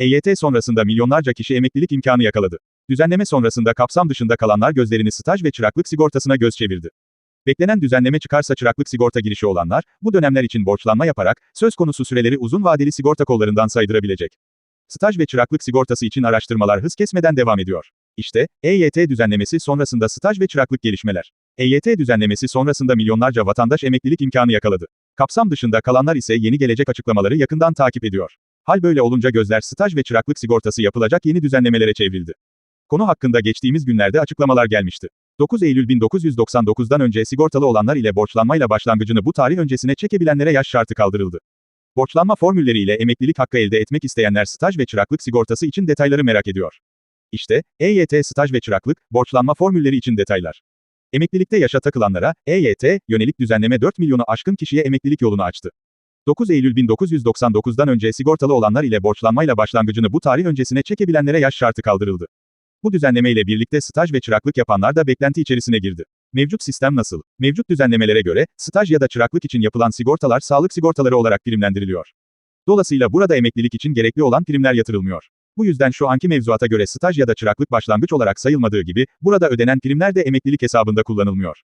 EYT sonrasında milyonlarca kişi emeklilik imkanı yakaladı. Düzenleme sonrasında kapsam dışında kalanlar gözlerini staj ve çıraklık sigortasına göz çevirdi. Beklenen düzenleme çıkarsa çıraklık sigorta girişi olanlar, bu dönemler için borçlanma yaparak, söz konusu süreleri uzun vadeli sigorta kollarından saydırabilecek. Staj ve çıraklık sigortası için araştırmalar hız kesmeden devam ediyor. İşte, EYT düzenlemesi sonrasında staj ve çıraklık gelişmeler. EYT düzenlemesi sonrasında milyonlarca vatandaş emeklilik imkanı yakaladı. Kapsam dışında kalanlar ise yeni gelecek açıklamaları yakından takip ediyor. Hal böyle olunca gözler staj ve çıraklık sigortası yapılacak yeni düzenlemelere çevrildi. Konu hakkında geçtiğimiz günlerde açıklamalar gelmişti. 9 Eylül 1999'dan önce sigortalı olanlar ile borçlanmayla başlangıcını bu tarih öncesine çekebilenlere yaş şartı kaldırıldı. Borçlanma formülleriyle emeklilik hakkı elde etmek isteyenler staj ve çıraklık sigortası için detayları merak ediyor. İşte, EYT staj ve çıraklık, borçlanma formülleri için detaylar. Emeklilikte yaşa takılanlara, EYT, yönelik düzenleme 4 milyonu aşkın kişiye emeklilik yolunu açtı. 9 Eylül 1999'dan önce sigortalı olanlar ile borçlanmayla başlangıcını bu tarih öncesine çekebilenlere yaş şartı kaldırıldı. Bu düzenlemeyle birlikte staj ve çıraklık yapanlar da beklenti içerisine girdi. Mevcut sistem nasıl? Mevcut düzenlemelere göre, staj ya da çıraklık için yapılan sigortalar sağlık sigortaları olarak primlendiriliyor. Dolayısıyla burada emeklilik için gerekli olan primler yatırılmıyor. Bu yüzden şu anki mevzuata göre staj ya da çıraklık başlangıç olarak sayılmadığı gibi, burada ödenen primler de emeklilik hesabında kullanılmıyor.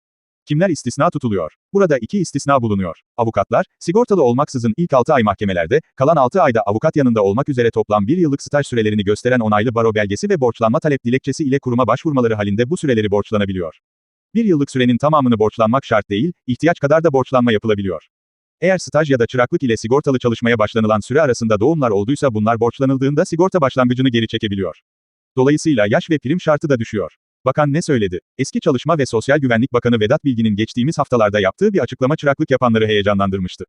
Kimler istisna tutuluyor? Burada iki istisna bulunuyor. Avukatlar, sigortalı olmaksızın ilk 6 ay mahkemelerde, kalan 6 ayda avukat yanında olmak üzere toplam 1 yıllık staj sürelerini gösteren onaylı baro belgesi ve borçlanma talep dilekçesi ile kuruma başvurmaları halinde bu süreleri borçlanabiliyor. Bir yıllık sürenin tamamını borçlanmak şart değil, ihtiyaç kadar da borçlanma yapılabiliyor. Eğer staj ya da çıraklık ile sigortalı çalışmaya başlanılan süre arasında doğumlar olduysa bunlar borçlanıldığında sigorta başlangıcını geri çekebiliyor. Dolayısıyla yaş ve prim şartı da düşüyor. Bakan ne söyledi? Eski Çalışma ve Sosyal Güvenlik Bakanı Vedat Bilgin'in geçtiğimiz haftalarda yaptığı bir açıklama çıraklık yapanları heyecanlandırmıştı.